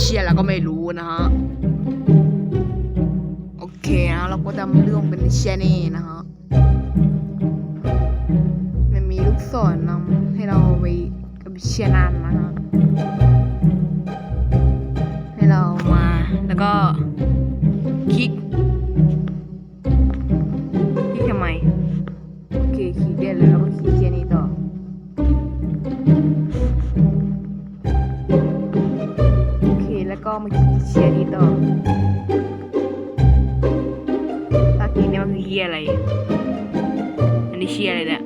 เชียแล้วก็ไม่รู้นะฮะ โอเคนะเราก็ดำเรื่องเป็นเชียนี่นะฮะ มันมีลูกศรนำให้เราไปกับเชียนันนะฮะ เคแล้วก็มาเชียร์นี้ต่อตากีเนี่ยมันคือเฮียอะไร อันนี้เชียร์อะไรเนี่ย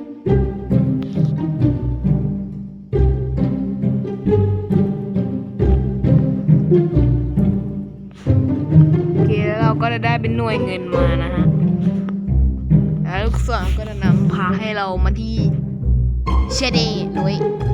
โอเคแล้วเราก็จะได้เป็นหน่วยเงินมานะฮะ แล้วลูกศรก็จะนำพาให้เรามาที่เชเดย์โดยไอ้เชีย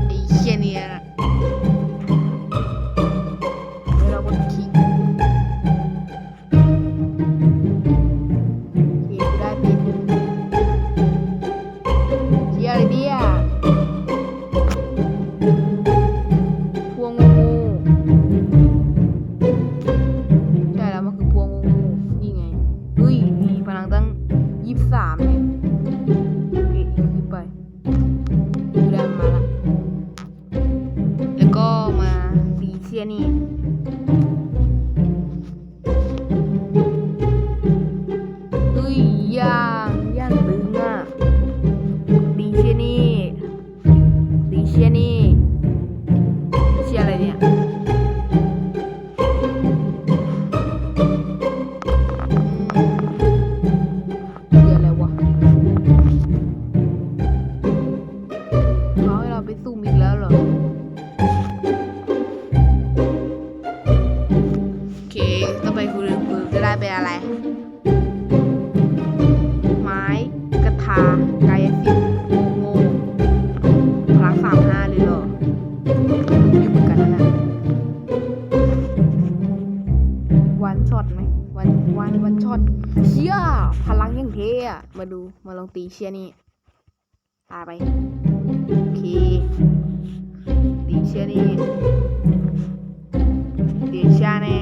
ดูมาลองตีเชียนี่ตาไป โอเค ตีเชียนี่ตีเชียแน่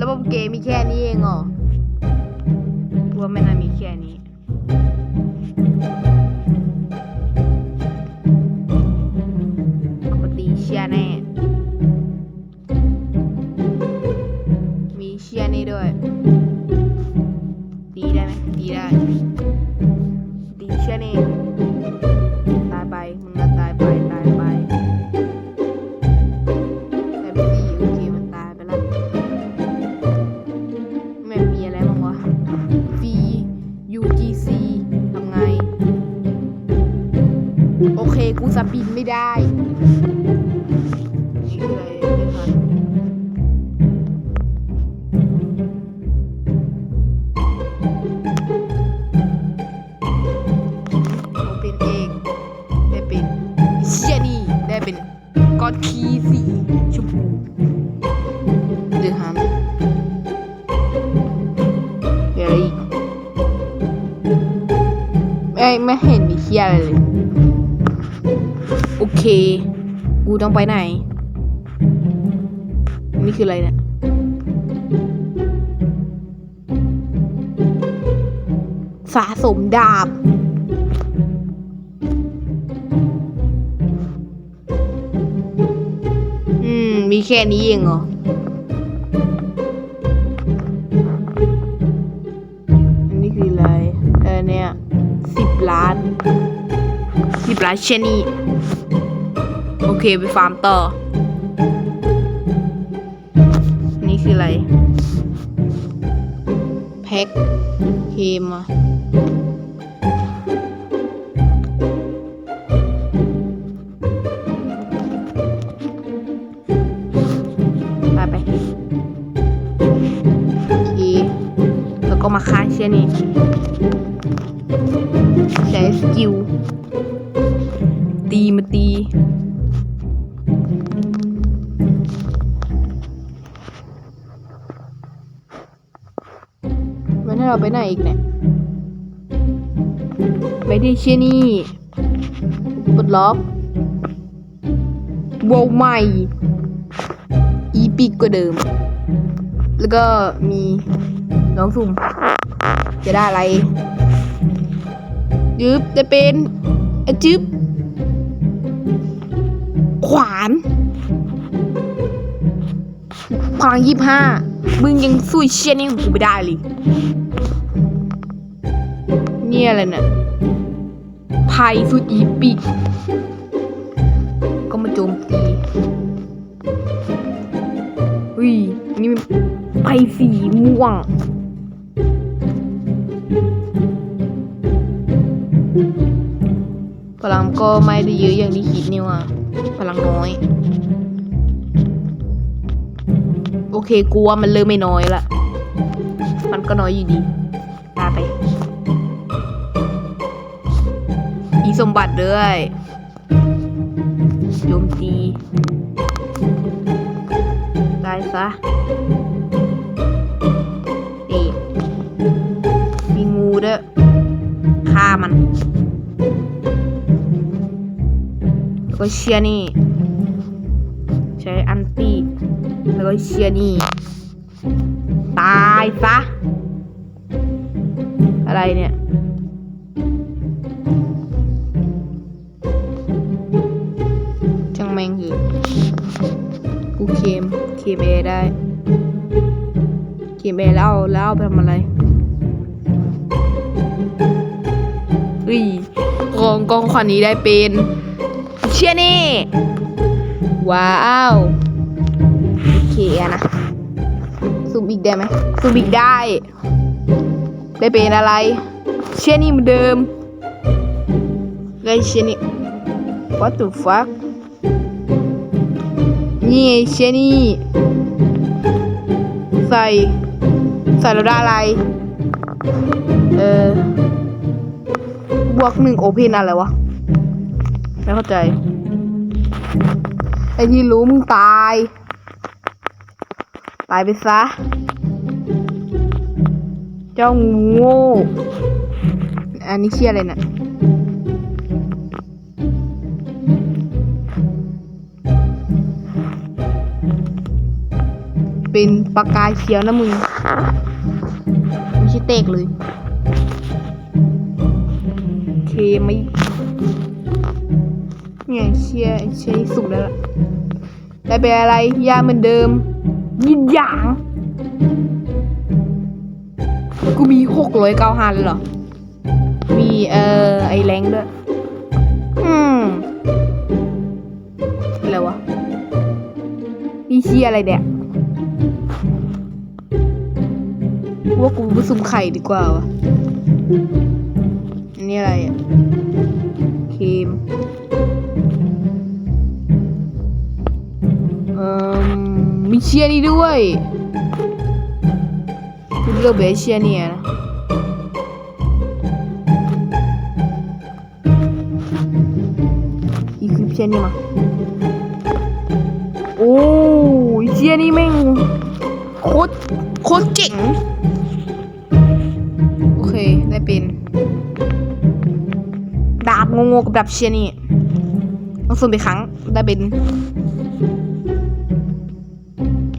ระบบเกมมีแค่นี้เองเหรอกูว่าไม่น่ามีแค่นี้ ไม่เห็นมีเคียอะไรเลย โอเค กูต้องไปไหน นี่คืออะไรเนี่ยสะสมดาบ อืม มีแค่นี้เองเหรอ ปลาเชนีโอเคไปฟาร์มต่อ นี่คืออะไร แพ็คเคมอะ ตีมาตี มันให้เราไปไหนอีกเนี่ย ไปที่เชียนี่ปลดล็อกโวลใหม่ อีปิกกว่าเดิม แล้วก็มีน้องสุ่ม จะได้อะไรจึบจะเป็นไอ้จึบ วานพลังยี่ห้ามึงยังสู้เชี่ยนี่ของกูไม่ได้เลยเนี่ยอะไรเนี่ยไพ่สุดอีปิกก็มาโจมตีอุ้ยนี่มันไพ่สีม่วงพลังก็ไม่ได้เยอะอย่างที่คิดนี่ว่า พลังน้อย โอเคกลัวมันเริ่มไม่น้อยละ มันก็น้อยอยู่ดีลาไปมีสมบัติด้วยโจมตีตายซะนี่มีงูด้วยฆ่ามัน แล้วก็เชียร์นี่ ใช้อันตี้ แล้วก็เชียร์นี่ ตายซะ อะไรเนี่ยจังแมงคือกูเคมเคมเอได้เคมเอแล้วแล้วเอาไปทำอะไรเฮ้ยกองกองขวัญนี้ได้เป็น เชียนี่ ว้าว โอเคอะนะ ซูมอีกได้ไหมซูมอีกได้ ได้เป็นอะไร เชียนี่เหมือนเดิมได้เชียนี่ what the fuck นี่ไงเชียนี่ ใส่ ใส่แล้วได้อะไร เออบวกหนึ่งโอเพนอะไรวะ ไม่เข้าใจ ไอ้ที่รู้มึงตาย ตายไปซะ เจ้างูโง่อันนี้เชี่ยอะไรน่ะเป็นปากกายเขียวนะมึงไม่ใช่เตกเลย เคไม่ เนี่ยเชียร์เชียร์สุกแล้วล่ะได้เป็นอะไรยาเหมือนเดิมยินหยางกูมีหกร้อยเก้าห้าเหรอ มีเอ่อไอแรงด้วย อืมอะไรวะนี่เชียอะไรเนี่ยว่ากูไปสุ่มไข่ดีกว่าวะอันนี้อะไรอะครีม เอ่อมีเชียร์นี่ด้วยคุณเลือกเบสเชียร์เนี่ยนะอีคลิปเชียร์นี่มาโอ้ยเชียร์นี่แม่งโคตรโคตรเจ๋งโอเคได้เป็นดาบงงๆกับดาบเชียร์นี่ต้องสุ่มไปครั้งได้เป็น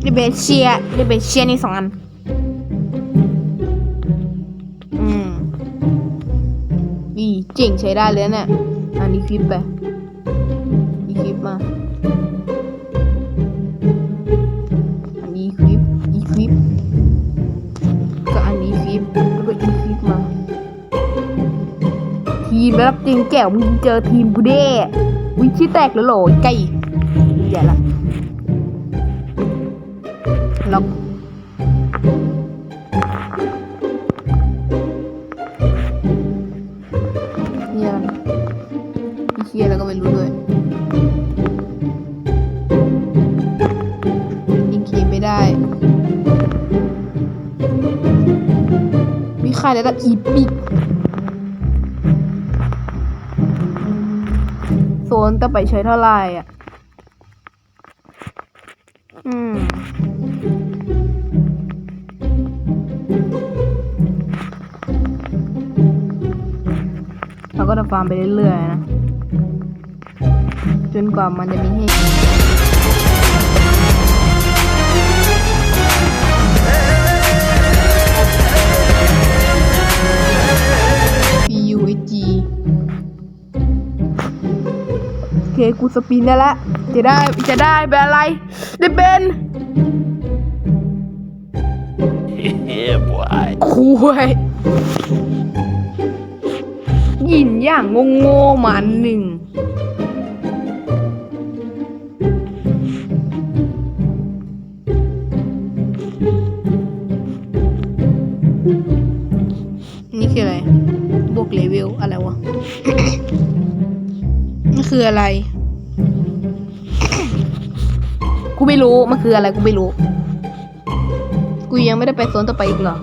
ได้เป็นเชียร์ได้เป็นเชียนี่สองอัน อืมอีเจ๋งใช้ได้เลยนะเนี่ยอันนี้คลิปไปอีคลิปมา อันนี้คลิป อีคลิป ก็อันนี้คลิปแล้วก็อีคลิปมา ทีมแล้วจริงแก้วมึงเจอทีมกูเด้วิชิแตกแล้วโหลไก่เดี๋ยละ อีปิกโซนต่ไปใช้เท่าไหร่อะ อืมเราก็จะฟาร์มไปเรื่อยๆนะ จนกว่ามันจะมีให้ เคกูสปินได้แล้วจะได้จะได้เป็นอะไร ได้เป็น Yeah, boy. คุยยินอย่างงงงๆมาหนึ่ง ไม่รู้มันคืออะไรกูไม่รู้ กูยังไม่ได้ไปโซนต่อไปอีกเหรอ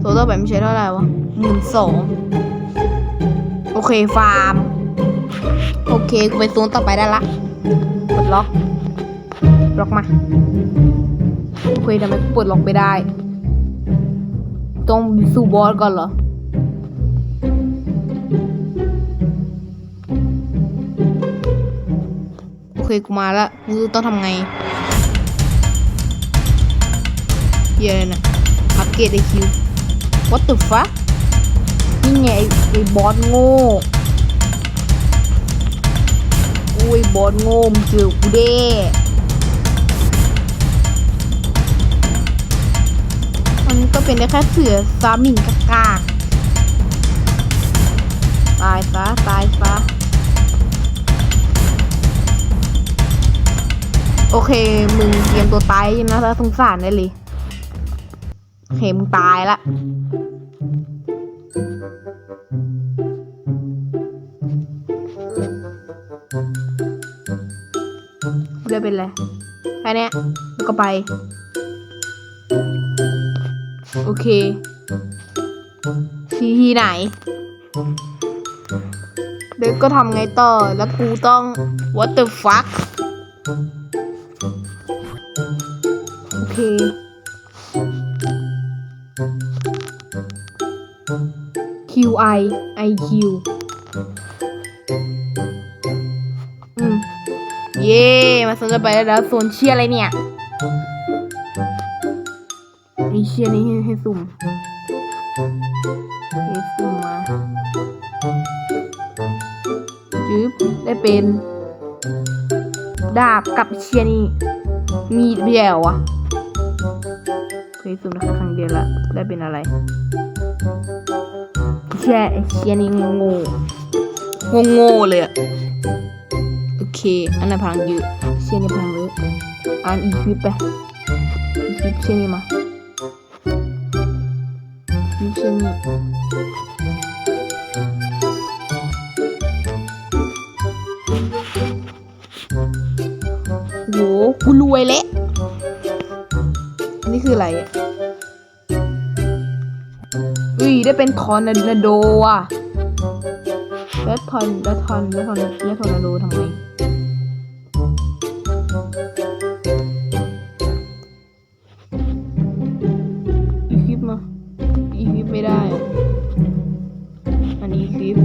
โซนต่อไปไม่ใช่เท่าไหร่วะหมื่นสองโอเคฟาร์ม โอเคกูไปโซนต่อไปได้ละปลดล็อกล็อกมาโอเคทำไมกูปลดล็อกไม่ได้ ต้องสู้บอสก่อนเหรอ เคกูมาละกูต้องทำไงเยอะนะอัปเกรดไอคิว what the fuck นี่ไงไอไอบอสโง่โอ้ยบอสโง่มเจอกูเด้มันก็เป็นได้แค่เสือซามิงกากาตายซะตายซะ โอเค มึงเตรียมตัวตายนะแล้วสงสารได้เลยโอเค มึงตายละ เลือดเป็นไรแค่นี้แล้วก็ไป โอเค ที่ที่ไหน เด็กก็ทำไงต่อ แล้วกูต้อง what the fuck โอเค Q I I Q อืมเย่มาสนใจไปแล้วโซนเชียอะไรเนี่ยไอเชียนี้ให้ให้สุ่มให้สุ่มมาจึ๊บได้เป็น ดาบกับเชียนี่มีดไม่ใช่ เหรอวะเคยสุ่มแค่ครั้งเดียวละได้เป็นอะไรเชียไอเชียนี่งงงงงเลยอะโอเค อันนั้นพลังเยอะเชียนี่พลังเยอะอ่านอีคลิปไปอีคิปเชียนี่มาอีคิปเชียนี่โหกูรวยแล้วอันนี้คืออะไรอะ ได้เป็นทอร์นาโดอะแล้วทอนแล้วทอนแล้วทอนแล้วทอร์นาโดทำไงอีคลิปมาอีคลิปไม่ได้ อันนี้คลิป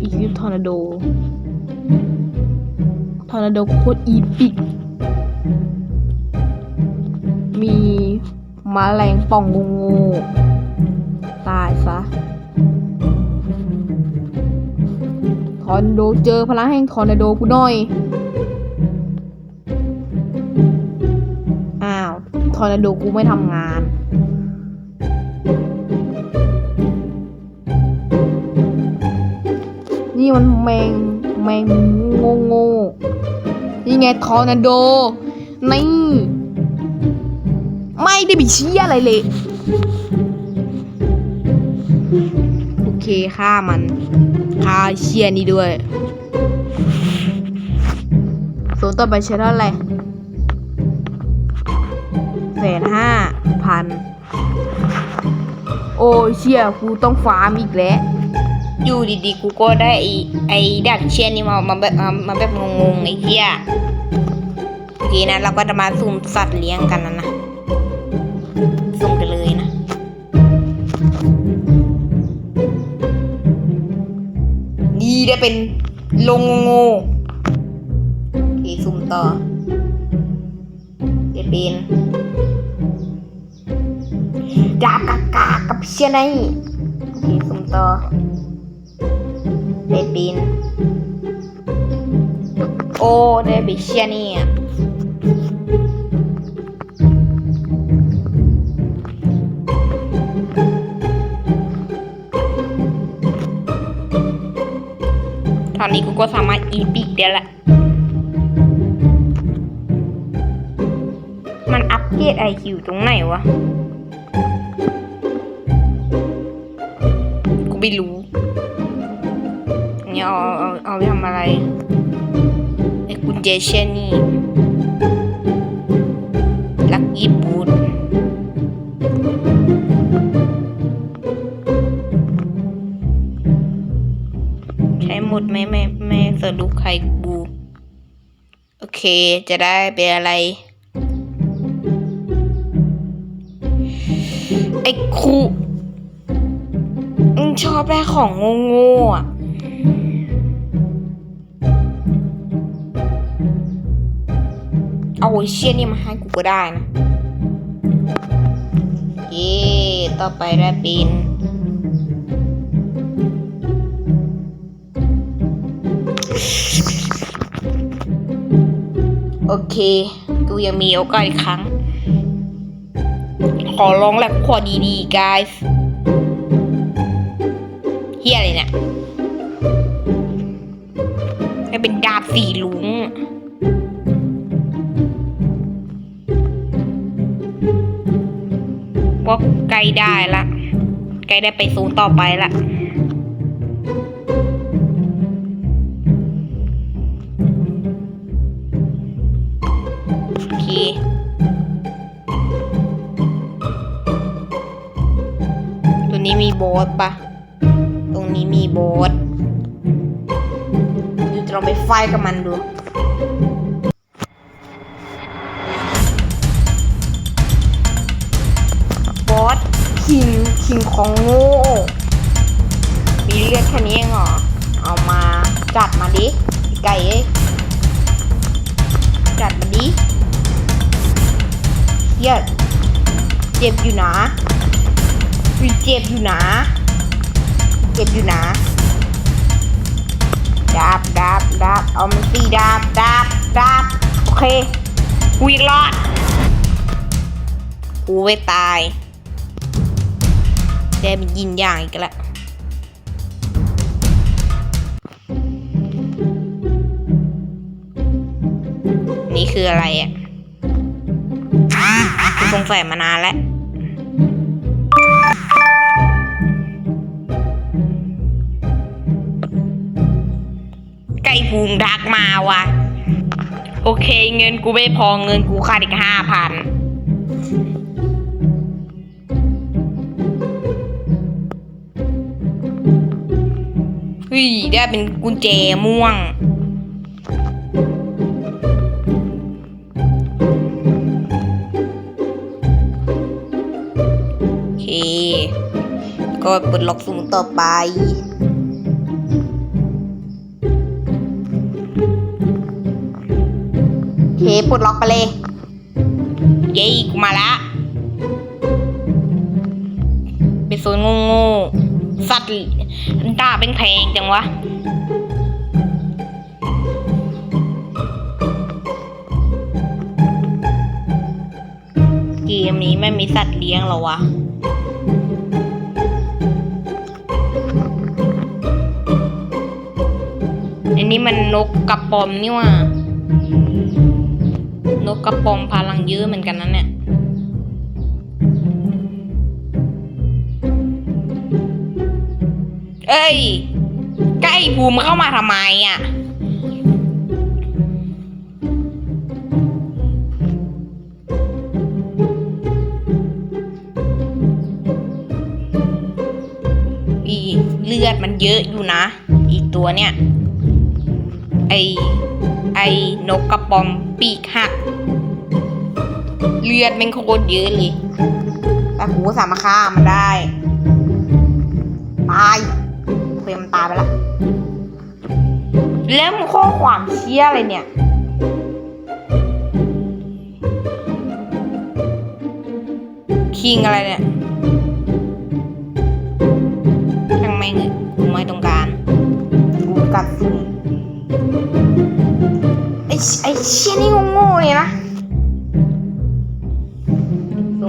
อีคลิปทอร์นาโดทอร์นาโดโคตรอีปิก มีมาแรงป่องงูงู อนโดเจอพลังแห่งทอร์นาโดกูหน่อย อ้าวทอร์นาโดกูไม่ทำงาน นี่มันแมงแมงโง่โง่นี่ไงทอร์นาโดนี่ไม่ได้ไปเชียอะไรเลยโอเคฆ่ามัน ฆ่าเชียนี่ด้วยส่วนต่อไปใช้เท่าไหร่แสนห้าพันโอ้เชียกูต้องฟาร์มอีกแล้วอยู่ดีๆกูก็ได้ไอ้ไอ้ดักเชียนี่มามาแบบมามาแบบงงๆไอ้เหี้ยโอเคนะเราก็จะมาสุ่มสัตว์เลี้ยงกันนะนะ ลงงูโอเคสุ่มต่อจะเป็นดาบกากากับเชียไนโอเคสุ่มต่อเด้เป็นโอ้เด้เป็นเชียนี่อ่ อนนี้กูก็สามารถอีปีกได้ละ มันอัปเกรดไอคิวตรงไหนวะ กูไม่รู้เนี่ยเอาเอาเอาไปทำอะไรไอ้กุญแจเช่นนี่ สรุปใครบู โอเค จะได้เป็นอะไร ไอ้ครูชอบได้ของโง่ๆอะเอาไอ้เชี่ยนี่มาให้กูก็ได้นะ เย่ต่อไปได้เป็น โอเค กูยังมีโอกาสอีกครั้ง ขอร้องแหละขอดีๆ guys เฮียอะไรเนี่ย ให้เป็นดาบสีลุงว่าใกล้ได้ละ ใกล้ได้ไปซูนต่อไปละ โบสปะตรงนี้มีโบสดูจะลองไปไฟกับมันดูบอสคิงคิงของโง่มีเลือดแค่นี้เองเหรอ เอามาจัดมาดิไก่จัดมาดิเหี้ยเจ็บอยู่นะ วิเจ็บอยู่นะ เจ็บอยู่นะดาบดาบดาบเอามันตีดาบดาบดาบโอเคกูอีกรอดกูไม่ตายแกเป็นยินอย่างอีกแล้วนี่คืออะไรอะกูสงสัยมานานแล้ว ไก่พุงดักมาว่ะ โอเค เงินกูไม่พอเงินกูขาดอีกห้าพันฮ้ยได้เป็นกุญแจม่วง โอเค ก็เปิดล็อกสูงต่อไป ปลดล็อกไปเลย เย้กูมาละเป็นโซนโง่ๆสัตว์ด่าเป็นแพงจังวะเกมนี้ไม่มีสัตว์เลี้ยงหรอวะอันนี้มันนกกระปอมนี่ว่า นกกระปอมพลังเยอะเหมือนกันนะเนี่ยเอ้ยใกล้ภูมิเข้ามาทำไมอะอีเลือดมันเยอะอยู่นะ อีตัวเนี่ย ไอไอนกกระปอมปีกหัก เลือดแมันโคตรเยอะเลย แต่กูก็สามารถฆ่ามันได้ ตายเคยมันตายไปละ แล้วมึงข้อความเชี่ยอะไรเนี่ย คิงอะไรเนี่ยทางไม่งเงยกูไม่ต้องการกูกัดสิไอ้ไอ้เชี่ยนี่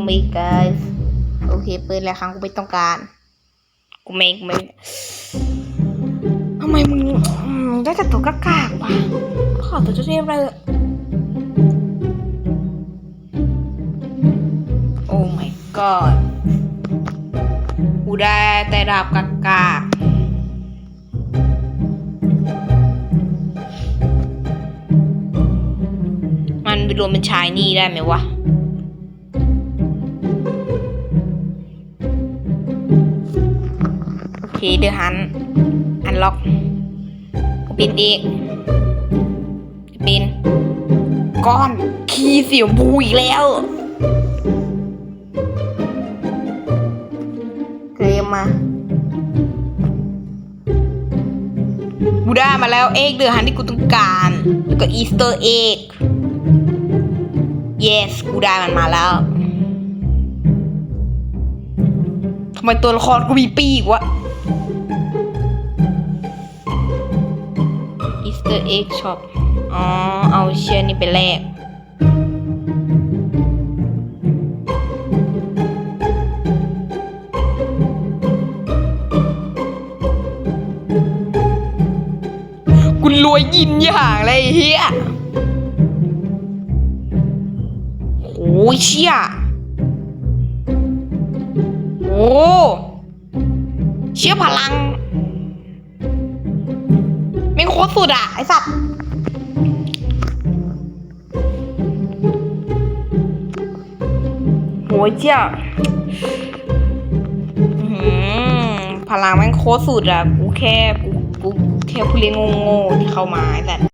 งไปอีก guys โอเคเปิดแล้วครั้งกูไม่ต้องการ กูไม่กูไม่ทำไมมึงอืมได้แต่ตัวกากๆวะขอตัวจะเรียบเลยโอ้ my god กูได้แต่ดาบกากามันไปรวมเป็นชายนี่ได้ไหมวะ เคเดือหัน อันล็อกกูปินอีกปินก้อนคีย์เสียบูอีกแล้วเคลมมาบูได้มาแล้วเอ็กเดือหันที่กูต้องการ แล้วก็อีสเตอร์เอ็ก yes กูได้มันมาแล้วทำไมตัวละครกูมีปีกวะ เตอร์เอ็กช็อปอ๋อ เอาเชียร์นี่ไปแลกกูรวยยินอย่างเลยไอ้เฮียโอ้ยเชี่ยโอ้เชี่ยพลัง ตรสุดอะ ไอสัตว์โอ้ยเจ้าพลังแม่งโคตรสุดอะ กูแค่ กู กูแค่ผู้เลี้ยงโง่ๆที่เข้ามาไอ้สัตว์